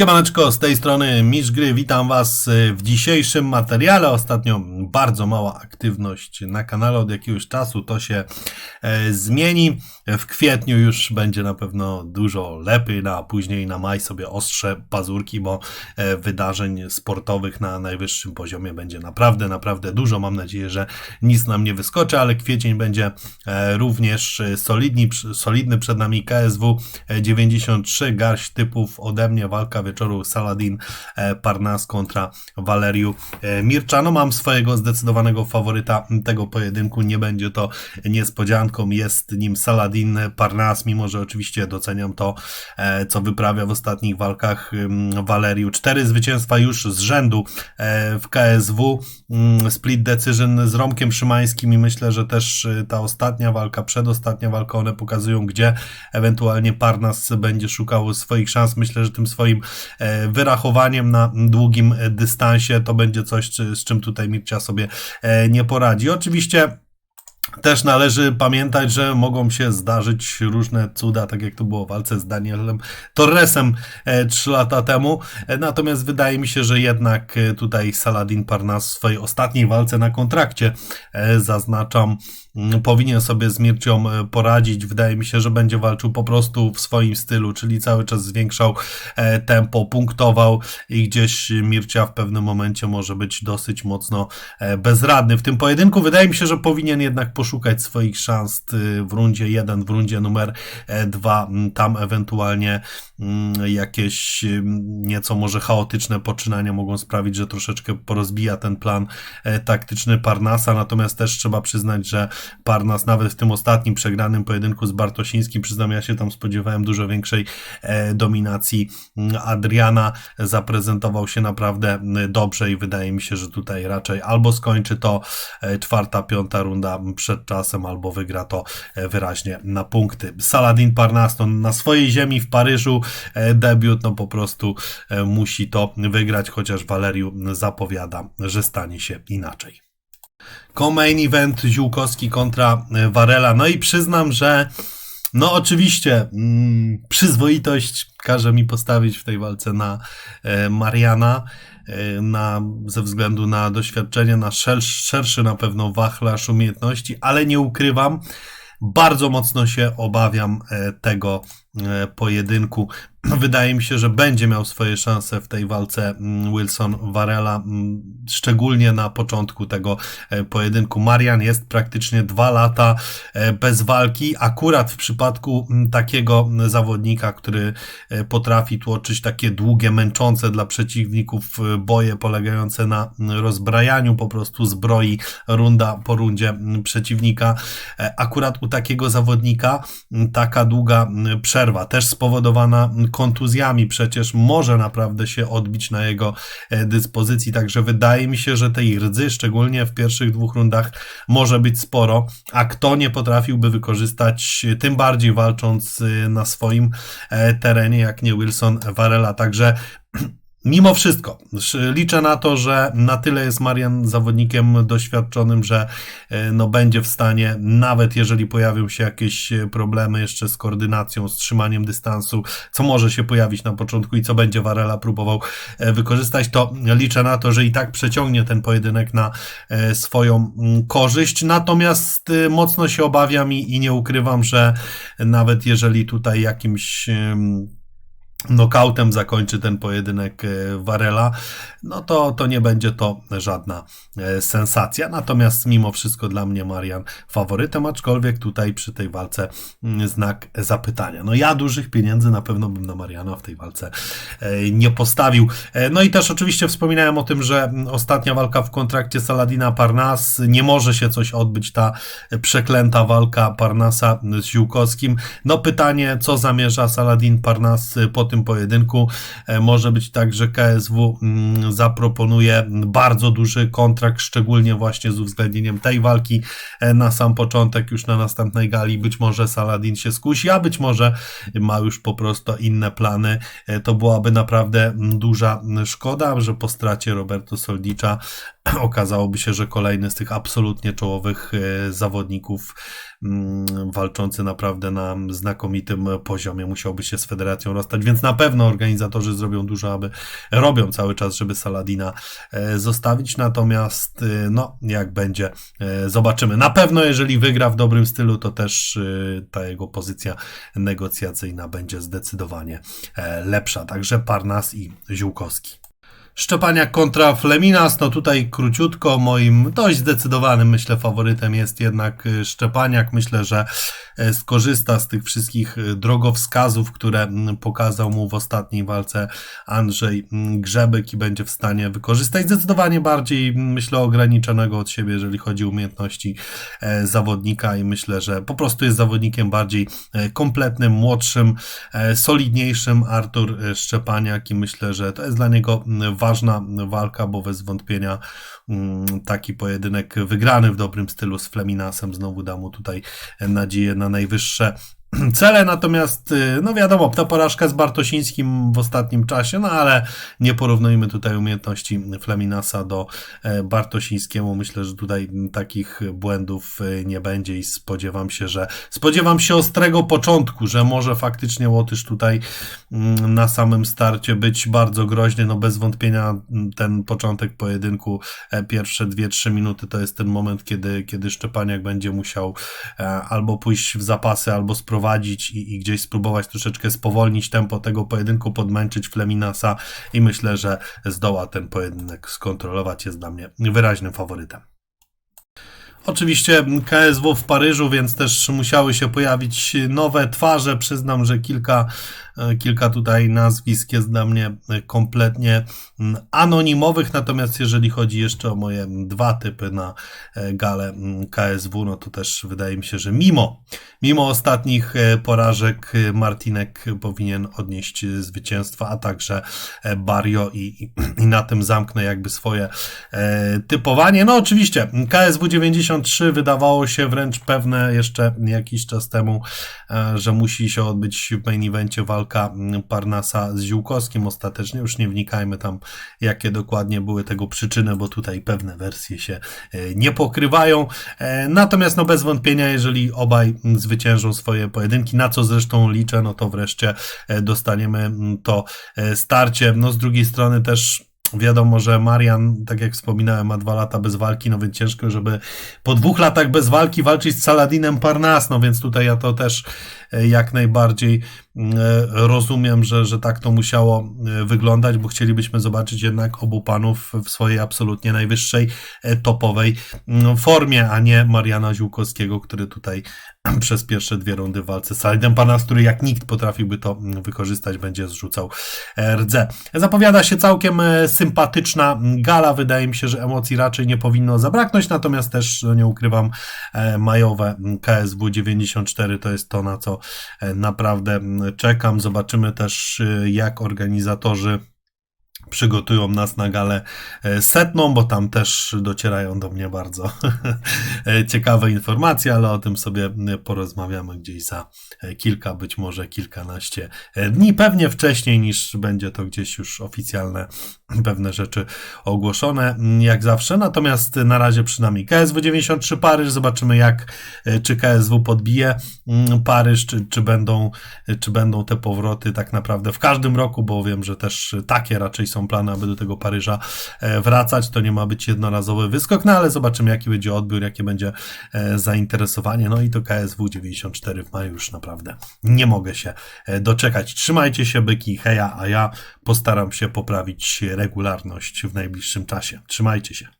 Siemaneczko, z tej strony Misz Gry, witam Was e, w dzisiejszym materiale. Ostatnio bardzo mała aktywność na kanale od jakiegoś czasu, to się e, zmieni. W kwietniu już będzie na pewno dużo lepiej, no a później na maj sobie ostrze pazurki, bo e, wydarzeń sportowych na najwyższym poziomie będzie naprawdę, naprawdę dużo. Mam nadzieję, że nic nam nie wyskoczy, ale kwiecień będzie również solidny przed nami KSW e, 93, garść typów ode mnie, walka wieczoru Saladin e, Parnas kontra Waleriu e, Mirczano. Mam swojego zdecydowanego faworyta tego pojedynku, nie będzie to niespodzianką, jest nim Saladin Parnas, mimo że oczywiście doceniam to, e, co wyprawia w ostatnich walkach ym, Waleriu. Cztery zwycięstwa już z rzędu w KSW, mm, split decision z Romkiem Szymańskim i myślę, że też y, ta ostatnia walka, przedostatnia walka, one pokazują, gdzie ewentualnie Parnas będzie szukał swoich szans. Myślę, że tym swoim wyrachowaniem na długim e, dystansie to będzie coś, z czym tutaj Mircia sobie e, nie poradzi. Oczywiście też należy pamiętać, że mogą się zdarzyć różne cuda, tak jak to było w walce z Danielem Torresem e, trzy lata temu. E, Natomiast wydaje mi się, że jednak e, tutaj Saladin Parnas w swojej ostatniej walce na kontrakcie, e, zaznaczam, powinien sobie z Mircią e, poradzić. Wydaje mi się, że będzie walczył po prostu w swoim stylu, czyli cały czas zwiększał e, tempo, punktował i gdzieś Mircia w pewnym momencie może być dosyć mocno e, bezradny. W tym pojedynku wydaje mi się, że powinien jednak poszukać swoich szans w rundzie 1, w rundzie numer 2, tam ewentualnie mm, jakieś ym, nieco może chaotyczne poczynania mogą sprawić, że troszeczkę porozbija ten plan e, taktyczny Parnasa, natomiast też trzeba przyznać, że Parnas nawet w tym ostatnim przegranym pojedynku z Bartosińskim, przyznam, ja się tam spodziewałem dużo większej e, dominacji mm, Adriana, zaprezentował się naprawdę mm, dobrze i wydaje mi się, że tutaj raczej albo skończy to e, czwarta, piąta runda przed czasem, albo wygra to wyraźnie na punkty. Saladin Parnas no, na swojej ziemi w Paryżu debiut, no po prostu e, musi to wygrać, chociaż Waleriu zapowiada, że stanie się inaczej. Co-main event Ziółkowski kontra e, Warela. No i przyznam, że no oczywiście mm, przyzwoitość każe mi postawić w tej walce na e, Mariana e, na, ze względu na doświadczenie, na szer, szerszy na pewno wachlarz umiejętności, ale nie ukrywam, bardzo mocno się obawiam e, tego e, pojedynku. Wydaje mi się, że będzie miał swoje szanse w tej walce mm, Wilson Varela, mm, szczególnie na początku tego e, pojedynku. Marian jest praktycznie dwa lata e, bez walki. Akurat w przypadku mm, takiego zawodnika, który e, potrafi tłoczyć takie długie, męczące dla przeciwników boje polegające na rozbrajaniu po prostu zbroi runda po rundzie przeciwnika. Akurat u takiego zawodnika taka długa przerwa, też spowodowana kontuzjami przecież może naprawdę się odbić na jego e, dyspozycji, także wydaje mi się, że tej rdzy, szczególnie w pierwszych dwóch rundach, może być sporo, a kto nie potrafiłby wykorzystać, e, tym bardziej walcząc e, na swoim terenie, jak nie Wilson Varela, także Mimo wszystko, liczę na to, że na tyle jest Marian zawodnikiem doświadczonym, że e, no, będzie w stanie, nawet jeżeli pojawią się jakieś e, problemy jeszcze z koordynacją, z trzymaniem dystansu, co może się pojawić na początku i co będzie Varela próbował e, wykorzystać, to liczę na to, że i tak przeciągnie ten pojedynek na swoją korzyść. Natomiast mocno się obawiam i, i nie ukrywam, że nawet jeżeli tutaj jakimś nokautem zakończy ten pojedynek e, Varela, no to, to nie będzie to żadna e, sensacja. Natomiast mimo wszystko dla mnie Marian faworytem, aczkolwiek tutaj przy tej walce mm, znak zapytania. No ja dużych pieniędzy na pewno bym na Mariana w tej walce e, nie postawił. No i też oczywiście wspominałem o tym, że mm, ostatnia walka w kontrakcie Saladina Parnas nie może się coś odbyć, ta przeklęta walka Parnasa z Ziółkowskim. No pytanie, co zamierza Saladin Parnas po tym pojedynku. E, Może być tak, że KSW mm, zaproponuje bardzo duży kontrakt, szczególnie właśnie z uwzględnieniem tej walki e, na sam początek, już na następnej gali. Być może Saladin się skusi, a być może ma już po prostu inne plany. E, To byłaby naprawdę duża szkoda, że po stracie Roberto Soldicza okazałoby się, że kolejny z tych absolutnie czołowych e, zawodników mm, walczący naprawdę na znakomitym poziomie musiałby się z federacją rozstać, więc na pewno organizatorzy zrobią dużo, aby robią cały czas, żeby Saladina e, zostawić, natomiast e, no, jak będzie, zobaczymy. Na pewno, jeżeli wygra w dobrym stylu, to też ta jego pozycja negocjacyjna będzie zdecydowanie lepsza. Także Parnas i Ziółkowski. Szczepaniak kontra Fleminas, no tutaj króciutko, moim dość zdecydowanym, myślę, faworytem jest jednak y, Szczepaniak. Myślę, że e, skorzysta z tych wszystkich y, drogowskazów, które mm, pokazał mu w ostatniej walce Andrzej mm, Grzebyk i będzie w stanie wykorzystać zdecydowanie bardziej, mm, myślę, ograniczonego od siebie, jeżeli chodzi o umiejętności e, zawodnika. I myślę, że po prostu jest zawodnikiem bardziej e, kompletnym, młodszym, solidniejszym. Artur Szczepaniak. I myślę, że to jest dla niego ważna walka, bo bez wątpienia mm, taki pojedynek wygrany w dobrym stylu z Fleminasem. Znowu da mu tutaj nadzieję na najwyższe cele, natomiast, y, no wiadomo, ta porażka z Bartosińskim w ostatnim czasie, no ale nie porównujmy tutaj umiejętności Fleminasa do e, Bartosińskiemu. Myślę, że tutaj takich błędów e, nie będzie i spodziewam się, że spodziewam się ostrego początku, że może faktycznie Łotysz tutaj mm, na samym starcie być bardzo groźny. No bez wątpienia ten początek pojedynku, e, pierwsze 2-3 minuty to jest ten moment, kiedy, kiedy Szczepaniak będzie musiał albo pójść w zapasy, albo sprowadzić prowadzić i, i gdzieś spróbować troszeczkę spowolnić tempo tego pojedynku, podmęczyć Fleminasa i myślę, że zdoła ten pojedynek skontrolować. Jest dla mnie wyraźnym faworytem. Oczywiście KSW w Paryżu, więc też musiały się pojawić nowe twarze. Przyznam, że kilka E, kilka tutaj nazwisk jest dla mnie kompletnie mm, anonimowych, natomiast jeżeli chodzi jeszcze o moje dwa typy na e, galę mm, KSW, no to też wydaje mi się, że mimo, mimo ostatnich e, porażek Martinek powinien odnieść zwycięstwa, a także Barrio i, i na tym zamknę jakby swoje typowanie. No oczywiście KSW 93 wydawało się wręcz pewne jeszcze jakiś czas temu, że musi się odbyć w main evencie walka walka Parnasa z Ziółkowskim ostatecznie. Już nie wnikajmy tam, jakie dokładnie były tego przyczyny, bo tutaj pewne wersje się e, nie pokrywają. E, natomiast no bez wątpienia, jeżeli obaj zwyciężą swoje pojedynki, na co zresztą liczę, no to wreszcie e, dostaniemy to starcie. No z drugiej strony też Wiadomo, że Marian, tak jak wspominałem, ma dwa lata bez walki, no więc ciężko, żeby po dwóch latach bez walki walczyć z Saladinem Parnas, no więc tutaj ja to też jak najbardziej mm, e, rozumiem, że, że tak to musiało e, wyglądać, bo chcielibyśmy zobaczyć jednak obu panów w swojej absolutnie najwyższej topowej mm, formie, a nie Mariana Ziółkowskiego, który tutaj przez pierwsze dwie rundy w walce z Salidem Panas, który jak nikt potrafiłby to wykorzystać, będzie zrzucał rdze. Zapowiada się całkiem e, sympatyczna gala. Wydaje mi się, że emocji raczej nie powinno zabraknąć, natomiast też, no nie ukrywam, e, majowe KSW 94 to jest to, na co e, naprawdę czekam. Zobaczymy też, jak organizatorzy przygotują nas na galę e, setną, bo tam też docierają do mnie bardzo e, ciekawe informacje, ale o tym sobie porozmawiamy gdzieś za e, kilka, być może kilkanaście dni, pewnie wcześniej niż będzie to gdzieś już oficjalne pewne rzeczy ogłoszone, jak zawsze. Natomiast na razie przynajmniej KSW 93 Paryż, zobaczymy jak, czy KSW podbije Paryż, czy, czy, będą, czy będą te powroty tak naprawdę w każdym roku, bo wiem, że też takie raczej są plany, aby do tego Paryża e, wracać. To nie ma być jednorazowy wyskok, no ale zobaczymy, jaki będzie odbiór, jakie będzie e, zainteresowanie. No i to KSW 94 w maju już naprawdę nie mogę się e, doczekać. Trzymajcie się, byki, heja, a ja postaram się poprawić regularność w najbliższym czasie. Trzymajcie się.